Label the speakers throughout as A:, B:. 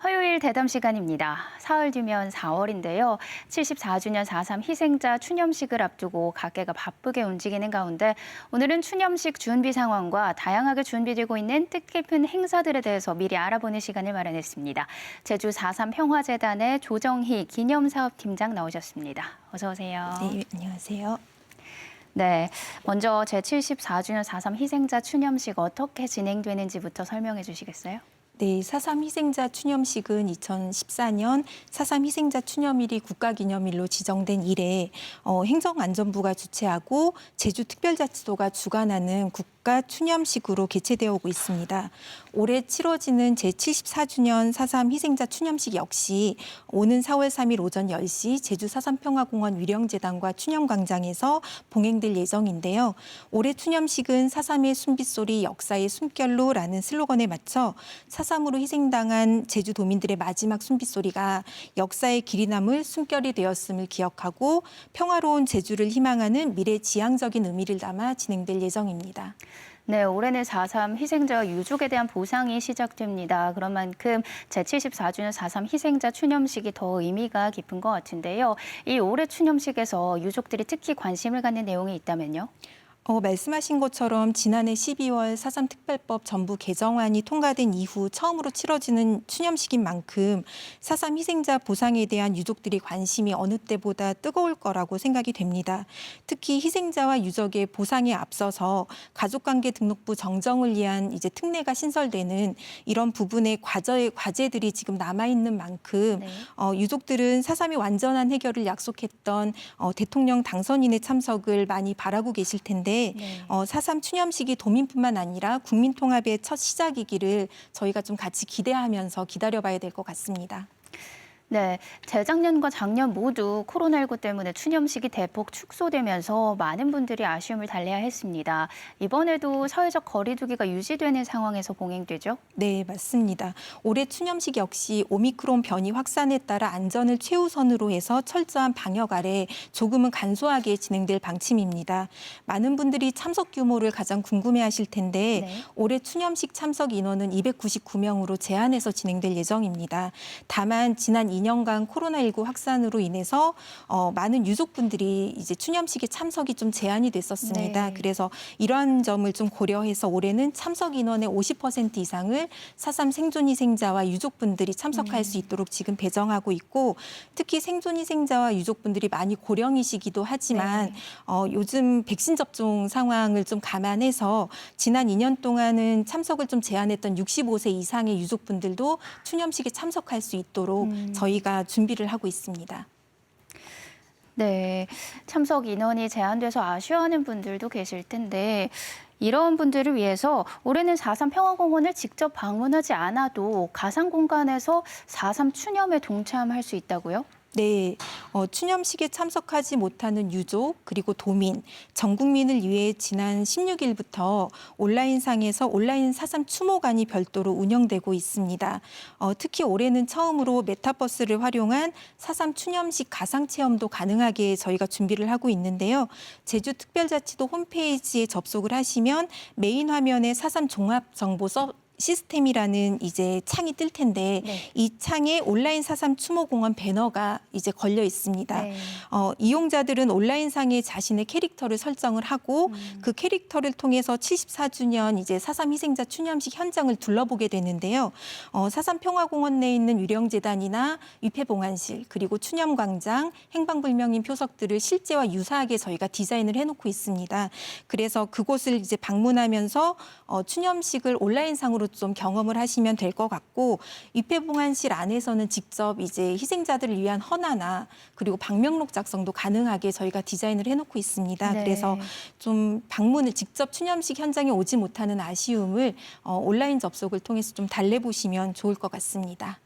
A: 화요일 대담 시간입니다. 사흘 뒤면 4월인데요. 74주년 4.3 희생자 추념식을 앞두고 가게가 바쁘게 움직이는 가운데 오늘은 추념식 준비 상황과 다양하게 준비되고 있는 뜻깊은 행사들에 대해서 미리 알아보는 시간을 마련했습니다. 제주 4.3 평화재단의 조정희 기념사업팀장 나오셨습니다. 어서 오세요.
B: 네, 안녕하세요.
A: 네, 먼저 제74주년 4.3 희생자 추념식 어떻게 진행되는지부터 설명해 주시겠어요?
B: 네, 4.3 희생자 추념식은 2014년 4.3 희생자 추념일이 국가기념일로 지정된 이래 어, 행정안전부가 주최하고 제주특별자치도가 주관하는 국가 추념식으로 개최되어 오고 있습니다. 올해 치러지는 제74주년 4.3 희생자 추념식 역시 오는 4월 3일 오전 10시 제주 4.3 평화공원 위령재단과 추념광장에서 봉행될 예정인데요. 올해 추념식은 4.3의 숨빗소리 역사의 숨결로라는 슬로건에 맞춰 4.3으로 희생당한 제주도민들의 마지막 숨빗소리가 역사의 길이 남을 숨결이 되었음을 기억하고 평화로운 제주를 희망하는 미래 지향적인 의미를 담아 진행될 예정입니다.
A: 네, 올해는 4.3 희생자와 유족에 대한 보상이 시작됩니다. 그런 만큼 제74주년 4.3 희생자 추념식이 더 의미가 깊은 것 같은데요. 이 올해 추념식에서 유족들이 특히 관심을 갖는 내용이 있다면요?
B: 어, 말씀하신 것처럼 지난해 12월 4.3 특별법 전부 개정안이 통과된 이후 처음으로 치러지는 추념식인 만큼 4.3 희생자 보상에 대한 유족들이 관심이 어느 때보다 뜨거울 거라고 생각이 됩니다. 특히 희생자와 유족의 보상에 앞서서 가족관계 등록부 정정을 위한 이제 특례가 신설되는 이런 부분의 과제, 과제들이 지금 남아있는 만큼
A: 네.
B: 어, 유족들은 4.3이 완전한 해결을 약속했던 어, 대통령 당선인의 참석을 많이 바라고 계실 텐데
A: 네.
B: 어, 4.3 추념식이 도민뿐만 아니라 국민 통합의 첫 시작이기를 저희가 좀 같이 기대하면서 기다려봐야 될 것 같습니다.
A: 네, 재작년과 작년 모두 코로나19 때문에 추념식이 대폭 축소되면서 많은 분들이 아쉬움을 달래야 했습니다. 이번에도 사회적 거리두기가 유지되는 상황에서 봉행되죠?
B: 네, 맞습니다. 올해 추념식 역시 오미크론 변이 확산에 따라 안전을 최우선으로 해서 철저한 방역 아래 조금은 간소하게 진행될 방침입니다. 많은 분들이 참석 규모를 가장 궁금해하실 텐데
A: 네.
B: 올해 추념식 참석 인원은 299명으로 제한해서 진행될 예정입니다. 다만 지난 2 년간 코로나19 확산으로 인해서 어, 많은 유족분들이 이제 추념식에 참석이 좀 제한이 됐었습니다.
A: 네.
B: 그래서 이러한 점을 좀 고려해서 올해는 참석 인원의 50% 이상을 4.3 생존 희생자와 유족분들이 참석할 수 있도록 지금 배정하고 있고 특히 생존 희생자와 유족분들이 많이 고령이시기도 하지만
A: 네.
B: 어, 요즘 백신 접종 상황을 좀 감안해서 지난 2년 동안은 참석을 좀 제한했던 65세 이상의 유족분들도 추념식에 참석할 수 있도록
A: 음.
B: 저희 가 준비를 하고 있습니다.
A: 네, 참석 인원이 제한돼서 아쉬워하는 분들도 계실 텐데 이런 분들을 위해서 올해는 4.3 평화공원을 직접 방문하지 않아도 가상 공간에서 4.3 추념에 동참할 수 있다고요?
B: 네, 어, 추념식에 참석하지 못하는 유족 그리고 도민, 전 국민을 위해 지난 16일부터 온라인상에서 온라인 사삼 추모관이 별도로 운영되고 있습니다. 어, 특히 올해는 처음으로 메타버스를 활용한 사삼 추념식 가상 체험도 가능하게 저희가 준비를 하고 있는데요. 제주특별자치도 홈페이지에 접속을 하시면 메인 화면에 사삼 종합 정보 서 시스템이라는 이제 창이 뜰 텐데
A: 네.
B: 이 창에 온라인 사삼 추모공원 배너가 이제 걸려 있습니다.
A: 네.
B: 어, 이용자들은 온라인상에 자신의 캐릭터를 설정을 하고 그 캐릭터를 통해서 74주년 이제 사삼 희생자 추념식 현장을 둘러보게 되는데요. 어, 사삼 평화공원 내에 있는 유령재단이나 위패봉안실 그리고 추념광장, 행방불명인 표석들을 실제와 유사하게 저희가 디자인을 해놓고 있습니다. 그래서 그곳을 이제 방문하면서 어, 추념식을 온라인상으로 좀 경험을 하시면 될 것 같고 위패봉안실 안에서는 직접 이제 희생자들을 위한 헌화나 그리고 방명록 작성도 가능하게 저희가 디자인을 해놓고 있습니다.
A: 네.
B: 그래서 좀 방문을 직접 추념식 현장에 오지 못하는 아쉬움을 어, 온라인 접속을 통해서 좀 달래보시면 좋을 것 같습니다.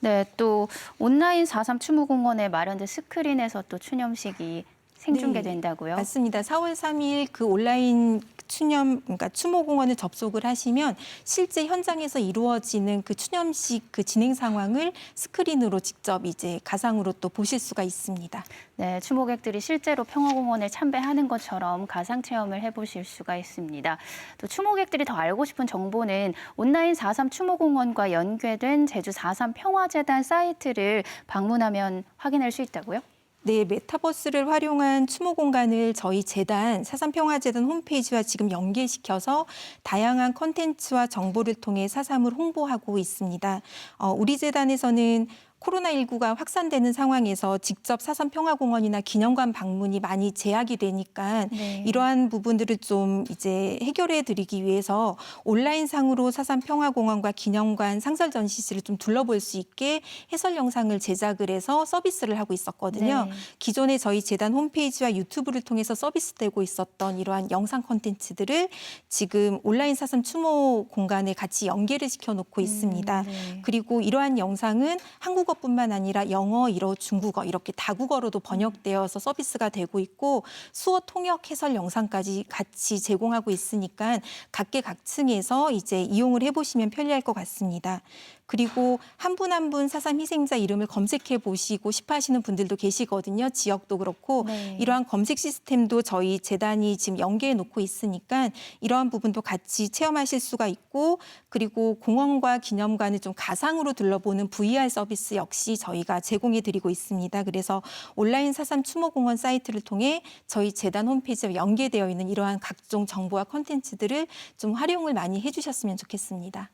A: 네, 또 온라인 4.3 추모공원에 마련된 스크린에서 또 추념식이 생중계된다고요?
B: 맞습니다. 4월 3일 그 온라인 추념 그러니까 추모공원을 접속을 하시면 실제 현장에서 이루어지는 그 추념식 그 진행 상황을 스크린으로 직접 이제 가상으로 또 보실 수가 있습니다.
A: 네, 추모객들이 실제로 평화공원을 참배하는 것처럼 가상 체험을 해보실 수가 있습니다. 또 추모객들이 더 알고 싶은 정보는 온라인 4.3 추모공원과 연계된 제주 4.3 평화재단 사이트를 방문하면 확인할 수 있다고요?
B: 네, 메타버스를 활용한 추모 공간을 저희 재단 사삼평화재단 홈페이지와 지금 연계시켜서 다양한 컨텐츠와 정보를 통해 사삼을 홍보하고 있습니다. 어, 우리 재단에서는 코로나19가 확산되는 상황에서 직접 사삼평화공원이나 기념관 방문이 많이 제약이 되니까
A: 네.
B: 이러한 부분들을 좀 이제 해결해 드리기 위해서 온라인상으로 사삼평화공원과 기념관 상설 전시실을 좀 둘러볼 수 있게 해설 영상을 제작을 해서 서비스를 하고 있었거든요.
A: 네.
B: 기존에 저희 재단 홈페이지와 유튜브를 통해서 서비스되고 있었던 이러한 영상 콘텐츠들을 지금 온라인 사삼 추모 공간에 같이 연계를 시켜놓고 있습니다.
A: 네.
B: 그리고 이러한 영상은 한국어 뿐만 아니라 영어, 일어, 중국어 이렇게 다국어로도 번역되어서 서비스가 되고 있고 수어 통역 해설 영상까지 같이 제공하고 있으니까 각계각층에서 이제 이용을 해보시면 편리할 것 같습니다. 그리고 한 분 한 분 사삼 희생자 이름을 검색해 보시고 싶어 하시는 분들도 계시거든요. 지역도 그렇고
A: 네.
B: 이러한 검색 시스템도 저희 재단이 지금 연계해 놓고 있으니까 이러한 부분도 같이 체험하실 수가 있고 그리고 공원과 기념관을 좀 가상으로 둘러보는 VR 서비스 역시 저희가 제공해 드리고 있습니다. 그래서 온라인 사삼 추모공원 사이트를 통해 저희 재단 홈페이지와 연계되어 있는 이러한 각종 정보와 콘텐츠들을 좀 활용을 많이 해주셨으면 좋겠습니다.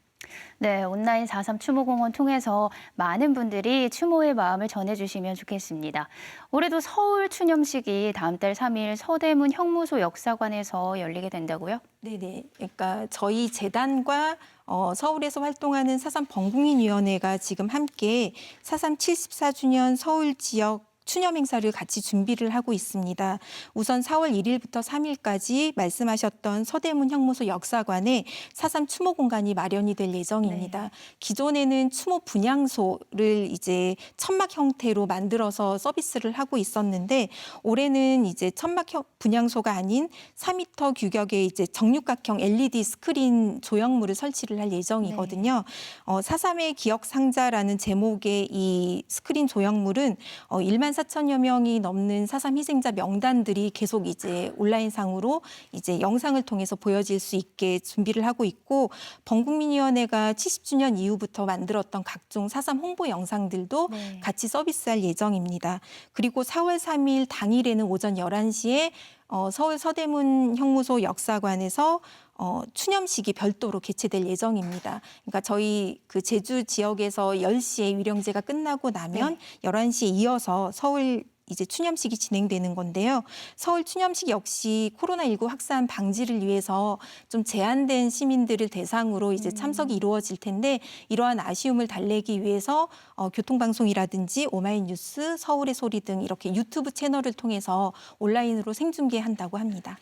A: 네, 온라인 4.3 추모공원 통해서 많은 분들이 추모의 마음을 전해주시면 좋겠습니다. 올해도 서울 추념식이 다음 달 3일 서대문 형무소 역사관에서 열리게 된다고요?
B: 네네. 그러니까 저희 재단과 어, 서울에서 활동하는 사삼 범국민위원회가 지금 함께 사삼 74주년 서울 지역 추념 행사를 같이 준비를 하고 있습니다. 우선 4월 1일부터 3일까지 말씀하셨던 서대문 형무소 역사관에 사삼 추모 공간이 마련이 될 예정입니다. 기존에는 추모 분향소를 이제 천막 형태로 만들어서 서비스를 하고 있었는데 올해는 이제 천막 형- 분향소가 아닌 4m 규격의 이제 정육각형 LED 스크린 조형물을 설치를 할 예정이거든요. 어, 사삼의 기억 상자라는 제목의 이 스크린 조형물은 어, 1만 4천여 명이 넘는 사삼 희생자 명단들이 계속 이제 온라인상으로 이제 영상을 통해서 보여질 수 있게 준비를 하고 있고 범국민위원회가 70주년 이후부터 만들었던 각종 사삼 홍보 영상들도
A: 네.
B: 같이 서비스할 예정입니다. 그리고 4월 3일 당일에는 오전 11시에 어, 서울 서대문 형무소 역사관에서 어, 추념식이 별도로 개최될 예정입니다. 그러니까 저희 그 제주 지역에서 10시에 위령제가 끝나고 나면 11시에 이어서 서울 이제 추념식이 진행되는 건데요. 서울 추념식 역시 코로나19 확산 방지를 위해서 좀 제한된 시민들을 대상으로 이제 참석이 이루어질 텐데 이러한 아쉬움을 달래기 위해서 어, 교통방송이라든지 오마이뉴스, 서울의 소리 등 이렇게 유튜브 채널을 통해서 온라인으로 생중계한다고 합니다.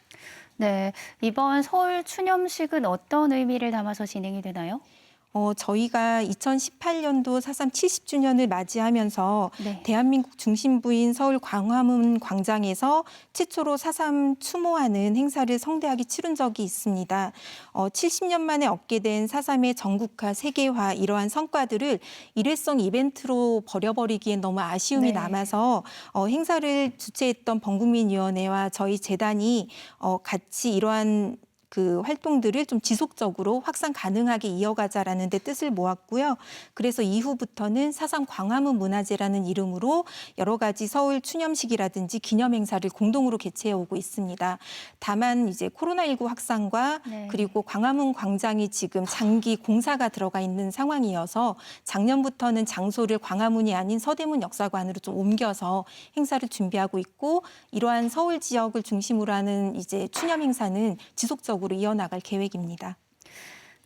A: 네, 이번 서울 추념식은 어떤 의미를 담아서 진행이 되나요?
B: 어, 저희가 2018년도 사삼 70주년을 맞이하면서
A: 네.
B: 대한민국 중심부인 서울 광화문 광장에서 최초로 사삼 추모하는 행사를 성대하게 치른 적이 있습니다. 어, 70년 만에 얻게 된 사삼의 전국화, 세계화 이러한 성과들을 일회성 이벤트로 버려버리기엔 너무 아쉬움이
A: 네.
B: 남아서 어, 행사를 주최했던 범국민위원회와 저희 재단이 어, 같이 이러한 그 활동들을 좀 지속적으로 확산 가능하게 이어가자라는 데 뜻을 모았고요. 그래서 이후부터는 사상 광화문 문화제라는 이름으로 여러 가지 서울 추념식이라든지 기념 행사를 공동으로 개최해 오고 있습니다. 다만 이제 코로나19 확산과
A: 네.
B: 그리고 광화문 광장이 지금 장기 공사가 들어가 있는 상황이어서 작년부터는 장소를 광화문이 아닌 서대문 역사관으로 좀 옮겨서 행사를 준비하고 있고 이러한 서울 지역을 중심으로 하는 이제 추념 행사는 지속적으로 이어나갈 계획입니다.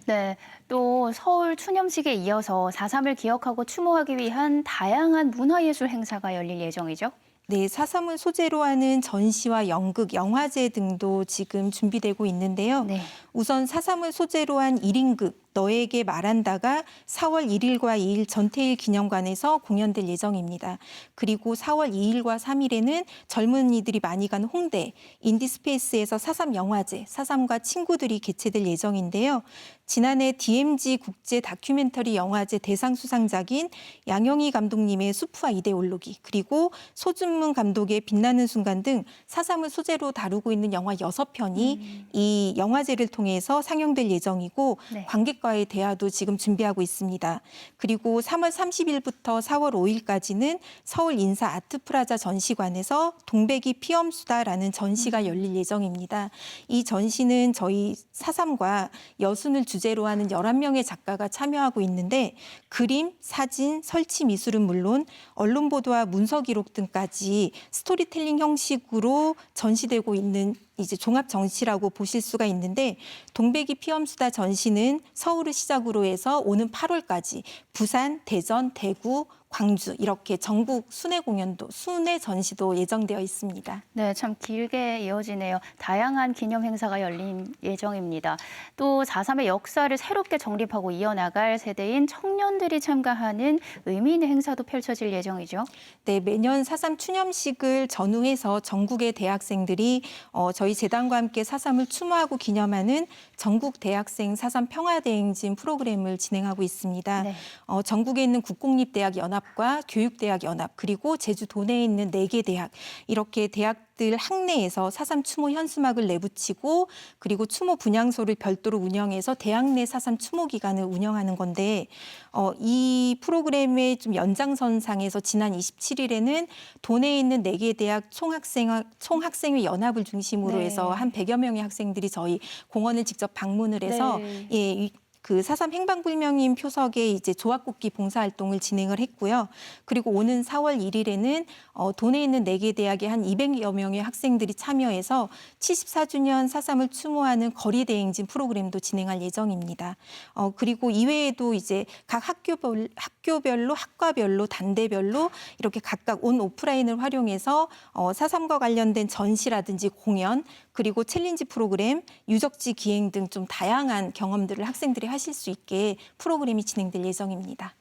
A: 네, 또 서울 추념식에 이어서 4.3을 기억하고 추모하기 위한 다양한 문화예술 행사가 열릴 예정이죠.
B: 네, 사삼을 소재로 하는 전시와 연극, 영화제 등도 지금 준비되고 있는데요.
A: 네.
B: 우선 사삼을 소재로 한 1인극 너에게 말한다가 4월 1일과 2일 전태일 기념관에서 공연될 예정입니다. 그리고 4월 2일과 3일에는 젊은이들이 많이 가는 홍대 인디스페이스에서 사삼 영화제, 사삼과 친구들이 개최될 예정인데요. 지난해 DMZ 국제 다큐멘터리 영화제 대상 수상작인 양영희 감독님의 수프와 이데올로기 그리고 소준문 감독의 빛나는 순간 등 사삼을 소재로 다루고 있는 영화 여섯 편이 이 영화제를 통해서 상영될 예정이고
A: 네.
B: 관객 과의 대화도 지금 준비하고 있습니다. 그리고 3월 30일부터 4월 5일까지는 서울 인사 아트프라자 전시관에서 동백이 피엄수다라는 전시가 열릴 예정입니다. 이 전시는 저희 사삼과 여순을 주제로 하는 11명의 작가가 참여하고 있는데 그림, 사진, 설치 미술은 물론 언론 보도와 문서 기록 등까지 스토리텔링 형식으로 전시되고 있는 이제 종합 전시라고 보실 수가 있는데 동백이 피엄수다 전시는 서울을 시작으로 해서 오는 8월까지 부산, 대전, 대구, 광주 이렇게 전국 순회 공연도 순회 전시도 예정되어 있습니다.
A: 네, 참 길게 이어지네요. 다양한 기념 행사가 열린 예정입니다. 또 4.3의 역사를 새롭게 정립하고 이어나갈 세대인 청년들이 참가하는 의미 있는 행사도 펼쳐질 예정이죠.
B: 네, 매년 사삼 추념식을 전후해서 전국의 대학생들이 어, 저희 재단과 함께 사삼을 추모하고 기념하는 전국 대학생 사삼 평화대행진 프로그램을 진행하고 있습니다.
A: 네.
B: 어, 전국에 있는 국공립대학 연합 과 교육대학 연합 그리고 제주 도 내에 있는 네 개 대학 이렇게 대학들 학내에서 사삼 추모 현수막을 내붙이고 그리고 추모 분향소를 별도로 운영해서 대학 내 사삼 추모 기간을 운영하는 건데 어, 이 프로그램의 좀 연장선상에서 지난 27일에는 도내에 있는 네 개 대학 총학생 총학생회 연합을 중심으로
A: 네.
B: 해서 한 100여 명의 학생들이 저희 공원을 직접 방문을 해서
A: 네.
B: 예, 이- 그 사삼 행방불명인 표석에 이제 조합국기 봉사활동을 진행을 했고요. 그리고 오는 4월 1일에는 어, 도내에 있는 네개 대학의 한 200여 명의 학생들이 참여해서 74주년 사삼을 추모하는 거리 대행진 프로그램도 진행할 예정입니다. 어, 그리고 이외에도 이제 각 학교별, 학교별로 학과별로 단대별로 이렇게 각각 온 오프라인을 활용해서 어, 사삼과 관련된 전시라든지 공연 그리고 챌린지 프로그램, 유적지 기행 등 좀 다양한 경험들을 학생들이 하실 수 있게 프로그램이 진행될 예정입니다.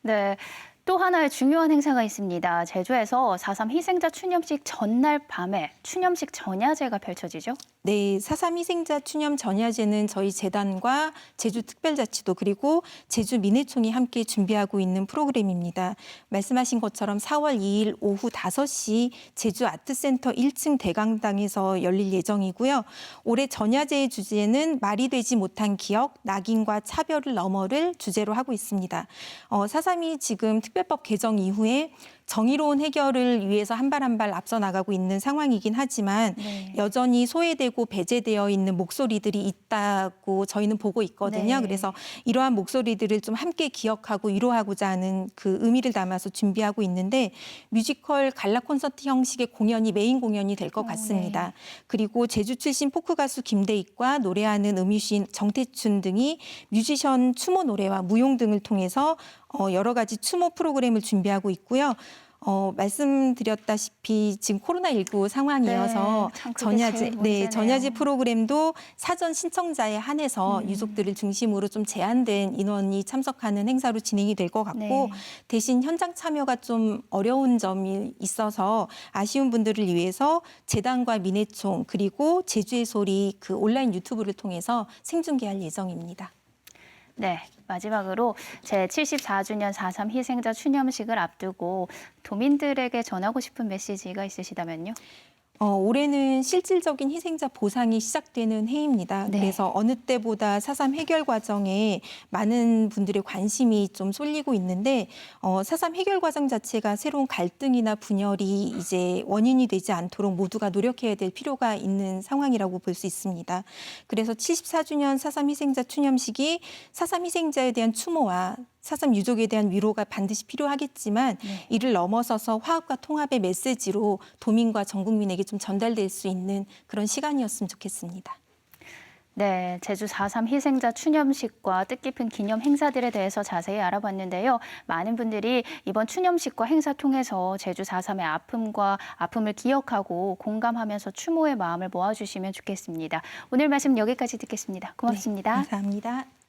A: 네. 또 하나의 중요한 행사가 있습니다. 제주에서 4.3 희생자 추념식 전날 밤에 추념식 전야제가 펼쳐지죠.
B: 네, 사삼 희생자 추념 전야제는 저희 재단과 제주특별자치도 그리고 제주민회총이 함께 준비하고 있는 프로그램입니다. 말씀하신 것처럼 4월 2일 오후 5시 제주 아트센터 1층 대강당에서 열릴 예정이고요. 올해 전야제의 주제는 말이 되지 못한 기억, 낙인과 차별을 너머를 주제로 하고 있습니다. 어, 사삼이 지금 특별법 개정 이후에 정의로운 해결을 위해서 한 발 한 발 앞서 나가고 있는 상황이긴 하지만
A: 네.
B: 여전히 소외되고 배제되어 있는 목소리들이 있다고 저희는 보고 있거든요.
A: 네.
B: 그래서 이러한 목소리들을 좀 함께 기억하고 위로하고자 하는 그 의미를 담아서 준비하고 있는데 뮤지컬 갈라 콘서트 형식의 공연이 메인 공연이 될것
A: 어,
B: 같습니다.
A: 네.
B: 그리고 제주 출신 포크 가수 김대익과 노래하는 음유시인 정태춘 등이 뮤지션 추모 노래와 무용 등을 통해서 어, 여러 가지 추모 프로그램을 준비하고 있고요. 어, 말씀드렸다시피 지금 코로나19 상황이어서
A: 네,
B: 전야제 네. 전야제 프로그램도 사전 신청자에 한해서
A: 음.
B: 유족들을 중심으로 좀 제한된 인원이 참석하는 행사로 진행이 될 것 같고
A: 네.
B: 대신 현장 참여가 좀 어려운 점이 있어서 아쉬운 분들을 위해서 재단과 민해총 그리고 제주의 소리 그 온라인 유튜브를 통해서 생중계할 예정입니다.
A: 네, 마지막으로 제 74주년 4.3 희생자 추념식을 앞두고 도민들에게 전하고 싶은 메시지가 있으시다면요.
B: 어, 올해는 실질적인 희생자 보상이 시작되는 해입니다.
A: 네.
B: 그래서 어느 때보다 사삼 해결 과정에 많은 분들의 관심이 좀 쏠리고 있는데 어, 사삼 해결 과정 자체가 새로운 갈등이나 분열이 이제 원인이 되지 않도록 모두가 노력해야 될 필요가 있는 상황이라고 볼 수 있습니다. 그래서 74주년 사삼 희생자 추념식이 사삼 희생자에 대한 추모와 사삼 유족에 대한 위로가 반드시 필요하겠지만
A: 네.
B: 이를 넘어서서 화합과 통합의 메시지로 도민과 전 국민에게 좀 전달될 수 있는 그런 시간이었으면 좋겠습니다.
A: 네, 제주 4.3 희생자 추념식과 뜻깊은 기념 행사들에 대해서 자세히 알아봤는데요. 많은 분들이 이번 추념식과 행사 통해서 제주 4.3의 아픔과 아픔을 기억하고 공감하면서 추모의 마음을 모아주시면 좋겠습니다. 오늘 말씀 여기까지 듣겠습니다. 고맙습니다.
B: 감사합니다.